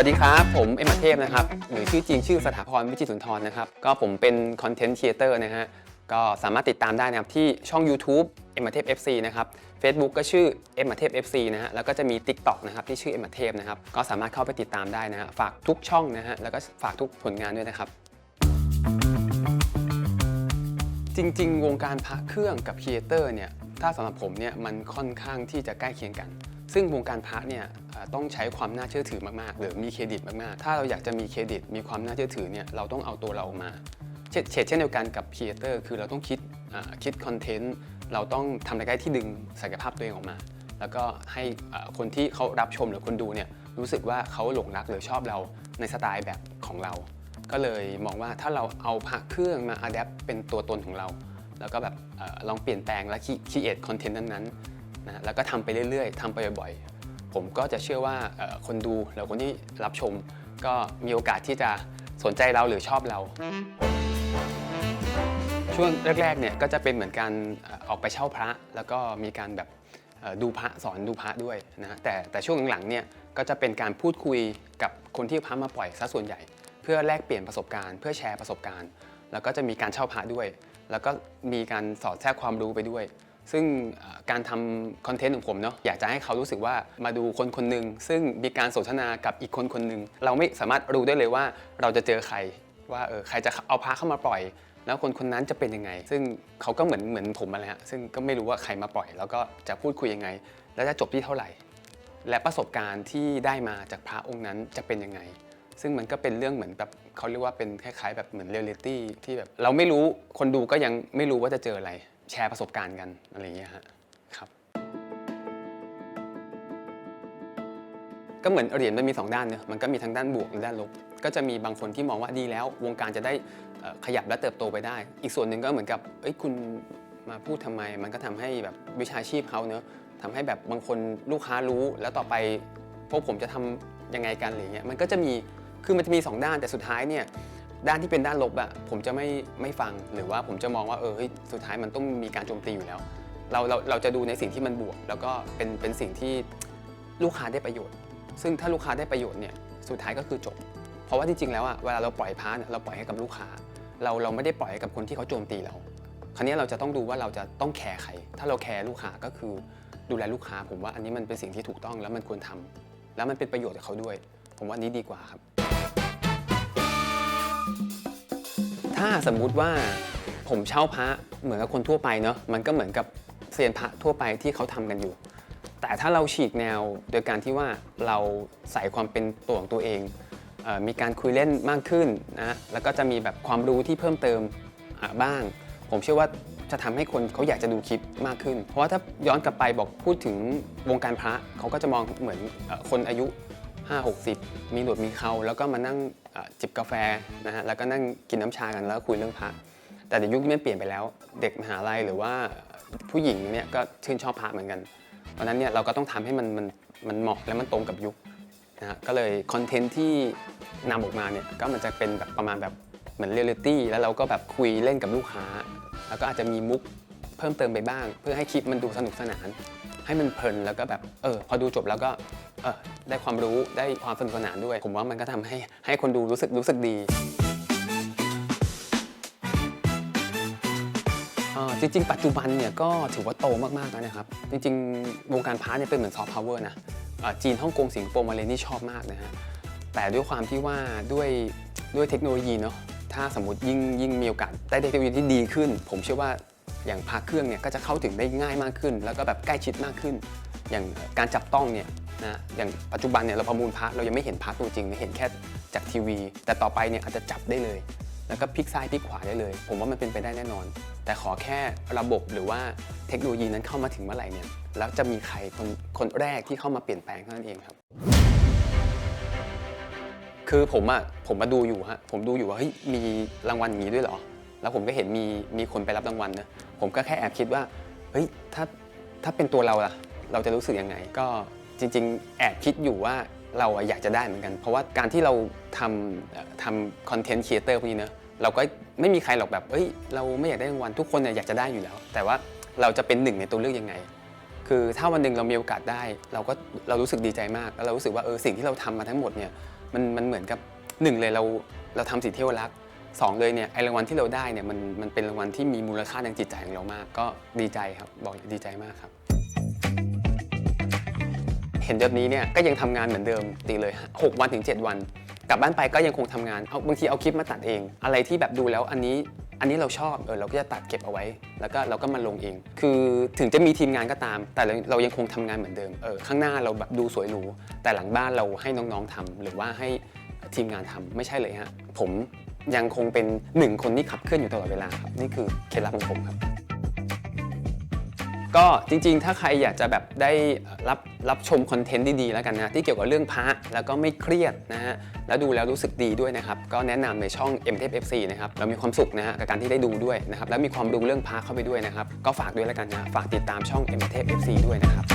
วัสดีครับ ผมเอ็มาเทพนะครับหรือชื่อจริงชื่อสถาพรวิจิตรสุนทรนะครับ ก็ผมเป็นคอนเทนต์ครีเอเตอร์นะฮะก็สามารถติดตามได้นะครับที่ช่อง YouTube เอ็มาเทพ FC นะครับ Facebook ก็ชื่อเอ็มาเทพ FC นะฮะแล้วก็จะมี TikTok นะครับที่ชื่อเอ็มาเทพนะครับก็สามารถเข้าไปติดตามได้นะฮะฝากทุกช่องนะฮะแล้วก็ฝากทุกผลงานด้วยนะครับ จริง ๆ วงการพระเครื่องกับครีเอเตอร์เนี่ยถ้าสำหรับผมเนี่ยมันค่อนข้างที่จะใกล้เคียงกัน ซึ่งวงการพระเนี่ยต้องใช้ความน่าเชื่อถือมากๆ หรือมีเครดิตมากๆ ถ้าเราอยากจะมีเครดิต มีความน่าเชื่อถือเนี่ยเราต้องเอาตัวเราออกมาเช่นเช่นเช่นเดียวกันกับครีเอเตอร์คือเราต้องคิดคิดคอนเทนต์เราต้องทำอะไรก็ได้ที่ดึงศักยภาพตัวเองออกมา แล้วก็ให้คนที่เขารับชมหรือคนดูเนี่ยรู้สึกว่าเขาหลงรักหรือชอบเราในสไตล์แบบของเรา ก็เลยมองว่าถ้าเราเอาพระเครื่องมาอัดแอปเป็นตัวตนของเรา แล้วก็แบบอลองเปลี่ยนแปลงและคิดเอทคอนเทนต์นั้นๆ นะแล้วก็ทำไปเรื่อยๆทำไปบ่อยๆ ผมก็จะเชื่อว่าคนดูหรือคนที่รับชม ก็มีโอกาสที่จะสนใจเราหรือชอบเรา ช่วงแรกๆเนี่ยก็จะเป็นเหมือนการออกไปเช่าพระ แล้วก็มีการแบบดูพระสอนดูพระด้วยนะฮะแต่แต่ช่วงหลังๆเนี่ยก็จะเป็นการพูดคุยกับคนที่พระมาปล่อยซะส่วนใหญ่ เพื่อแลกเปลี่ยนประสบการณ์เพื่อแชร์ประสบการณ์ แล้วก็จะมีการเช่าพระด้วย แล้วก็มีการสอดแทรกความรู้ไปด้วย ซึ่งการทำคอนเทนต์ของผมเนาะอยากจะให้เขารู้สึกว่ามาดูคนคนหนึ่งซึ่งมีการสนทนากับอีกคนคนหนึ่งเราไม่สามารถรู้ได้เลยว่าเราจะเจอใคร ว่าเออใครจะเอาพระเข้ามาปล่อย แล้วคนคนนั้นจะเป็นยังไง ซึ่งเขาก็เหมือนเหมือนผมมาเลยฮะซึ่งก็ไม่รู้ว่าใครมาปล่อย แล้วก็จะพูดคุยยังไง แล้วจะจบที่เท่าไหร่ และประสบการณ์ที่ได้มาจากพระองค์นั้นจะเป็นยังไงซึ่งมันก็เป็นเรื่องเหมือนแบบเขาเรียกว่าเป็นคล้ายๆ แบบเหมือนเรียลลิตี้ที่แบบเราไม่รู้คนดูก็ยังไม่รู้ว่าจะเจออะไร แชร์ประสบการณ์กันอะไรอย่างเงี้ยฮะครับ ก็เหมือนเหรียญมันมีสองด้านเนอะมันก็มีทั้งด้านบวกและด้านลบ ก็จะมีบางคนที่มองว่าดีแล้ว วงการจะได้ขยับและเติบโตไปได้ อีกส่วนหนึ่งก็เหมือนกับเอ้ยคุณมาพูดทำไม มันก็ทำให้แบบวิชาชีพเขาเนอะทำให้แบบบางคนลูกค้ารู้ แล้วต่อไปพวกผมจะทำยังไงกันอะไรเงี้ยมันก็จะมีคือมันจะมีสองด้านแต่สุดท้ายเนี่ย ด้านที่เป็นด้านลบอะผมจะไม่ไม่ฟังหรือว่าผมจะมองว่าเออเฮ้ยสุดท้ายมันต้องมีการโจมตีอยู่แล้ว เราเราเราจะดูในสิ่งที่มันบวก แล้วก็เป็นเป็นสิ่งที่ลูกค้าได้ประโยชน์ ซึ่งถ้าลูกค้าได้ประโยชน์เนี่ยสุดท้ายก็คือจบ เพราะว่าจริงๆแล้วอะเวลาเราปล่อยพาร์ทเราปล่อยให้กับลูกค้า เราเราไม่ได้ปล่อยให้กับคนที่เขาโจมตีเราคราวนี้เราจะต้องดูว่าเราจะต้องแคร์ใคร ถ้าเราแคร์ลูกค้าก็คือดูแลลูกค้า ผมว่าอันนี้มันเป็นสิ่งที่ถูกต้องแล้วมันควรทำแล้วมันเป็นประโยชน์กับเขาด้วย ผมว่านี้ดีกว่าครับ ถ้าสมมุติว่าผมเช่าพระเหมือนกับคนทั่วไปเนาะมันก็เหมือนกับเซียนพระทั่วไปที่เขาทำกันอยู่ แต่ถ้าเราฉีกแนวโดยการที่ว่าเราใส่ความเป็นตัวของตัวเองเออมีการคุยเล่นมากขึ้นนะแล้วก็จะมีแบบความรู้ที่เพิ่มเติมบ้าง ผมเชื่อว่าจะทำให้คนเขาอยากจะดูคลิปมากขึ้น เพราะว่าถ้าย้อนกลับไปบอกพูดถึงวงการพระเขาก็จะมองเหมือนคนอายุ 5 60 มีหนวดมีเขาแล้วก็มานั่งจิบกาแฟนะฮะแล้วก็นั่งกินน้ำชากันแล้วคุยเรื่องพระแต่เดี๋ยวยุคนี้มันเปลี่ยนไปแล้ว เด็กมหาลัยหรือว่าผู้หญิงเนี่ยก็ชื่นชอบพระเหมือนกันเพราะนั้นเนี่ยเราก็ต้องทำให้มันมันมันเหมาะและมันตรงกับยุคนะฮะก็เลยคอนเทนต์ที่นำออกมาเนี่ยก็มันจะเป็นแบบประมาณแบบเหมือนเรียลลิตี้แล้วเราก็แบบคุยเล่นกับลูกค้า แล้วก็อาจจะมีมุกเพิ่มเติมไปบ้าง เพื่อให้คลิปมันดูสนุกสนาน ให้มันเพลินแล้วก็แบบเออพอดูจบแล้วก็ เออได้ความรู้ได้ความสนุกสนานด้วย ผมว่ามันก็ทำให้ให้คนดูรู้สึกรู้สึกดีเอ่อจริง ๆ ปัจจุบันเนี่ยก็ถือว่าโตมากๆแล้วนะครับ จริง ๆ วงการพาร์ทเนี่ยเป็นเหมือนซอฟต์พาวเวอร์นะเอ่อจีนฮ่องกงสิงคโปร์มาเลนี่ชอบมากนะฮะแต่ด้วยความที่ว่าด้วยด้วยเทคโนโลยีเนาะถ้าสมมติยิ่งยิ่งมีโอกาสได้เทคโนโลยีที่ดีขึ้น ผมเชื่อว่าอย่างพาเครื่องเนี่ยก็จะเข้าถึงได้ง่ายมากขึ้น แล้วก็แบบใกล้ชิดมากขึ้น อย่างการจับต้องเนี่ย นะอย่างปัจจุบันเนี่ยเราประมูลพระเรายังไม่เห็นพระตัวจริงเห็นแค่จากทีวี แต่ต่อไปเนี่ยอาจจะจับได้เลย แล้วก็พลิกซ้ายพลิกขวาได้เลย ผมว่ามันเป็นไปได้แน่นอน แต่ขอแค่ระบบหรือว่าเทคโนโลยีนั้นเข้ามาถึงเมื่อไหร่เนี่ยแล้วจะมีใครคนคนแรกที่เข้ามาเปลี่ยนแปลงเท่านั้นเองครับ คือผมอะผมมาดูอยู่ฮะผมดูอยู่ว่าเฮ้ยมีรางวัลอย่างนี้ด้วยเหรอ แล้วผมก็เห็นมีมีคนไปรับรางวัลนะผมก็แค่แอบคิดว่าเฮ้ยถ้าถ้าเป็นตัวเราล่ะ เราจะรู้สึกยังไงก็ จริง ๆ แอบคิดอยู่ว่าเราอยากจะได้เหมือนกัน เพราะว่าการที่เราทำทำคอนเทนต์ครีเอเตอร์พวกนี้เนอะเราก็ไม่มีใครหรอกแบบเอ้ย เราไม่อยากได้รางวัลทุกคนเนี่ยอยากจะได้อยู่แล้ว แต่ว่าเราจะเป็นหนึ่งในตัวเลือกยังไง คือถ้าวันหนึ่งเรามีโอกาสได้ เราก็เรารู้สึกดีใจมาก แล้วเรารู้สึกว่าเออสิ่งที่เราทำมาทั้งหมดเนี่ยมันมันเหมือนกับหนึ่งเลยเราเราทำสิ่งที่เรารักสองเลยเนี่ยไอรางวัลที่เราได้เนี่ยมันมันเป็นรางวัลที่มีมูลค่าทางจิตใจของเรามาก ก็ดีใจครับบอกดีใจมากครับ เห็นแบบนี้เนี่ยก็ยังทำงานเหมือนเดิมตีเลย 6 วันถึง 7 วัน กลับบ้านไปก็ยังคงทำงานเอาบางทีเอาคลิปมาตัดเอง อะไรที่แบบดูแล้วอันนี้อันนี้เราชอบเออเราก็จะตัดเก็บเอาไว้ แล้วก็เราก็มาลงเอง คือถึงจะมีทีมงานก็ตาม แต่เราเรายังคงทำงานเหมือนเดิมเออข้างหน้าเราแบบดูสวยหรูแต่หลังบ้านเราให้น้องๆทำหรือว่าให้ทีมงานทำไม่ใช่เลยฮะผมยังคงเป็นหนึ่งคนที่ขับเคลื่อนอยู่ตลอดเวลาครับนี่คือเคล็ดลับของผมครับ ก็จริงๆ ถ้าใครอยากจะแบบได้รับรับชมคอนเทนต์ดีๆ แล้วกันนะที่เกี่ยวกับเรื่องพระแล้วก็ไม่เครียดนะฮะแล้วดูแล้วรู้สึกดีด้วยนะครับก็แนะนำในช่อง m t f FC นะครับเรามีความสุขนะฮะกับการที่ได้ดูด้วยนะครับแล้วมีความรู้เรื่องพระเข้าไปด้วยนะครับก็ฝากด้วยแล้วกันนะฝากติดตามช่อง m t f FC ด้วยนะครับ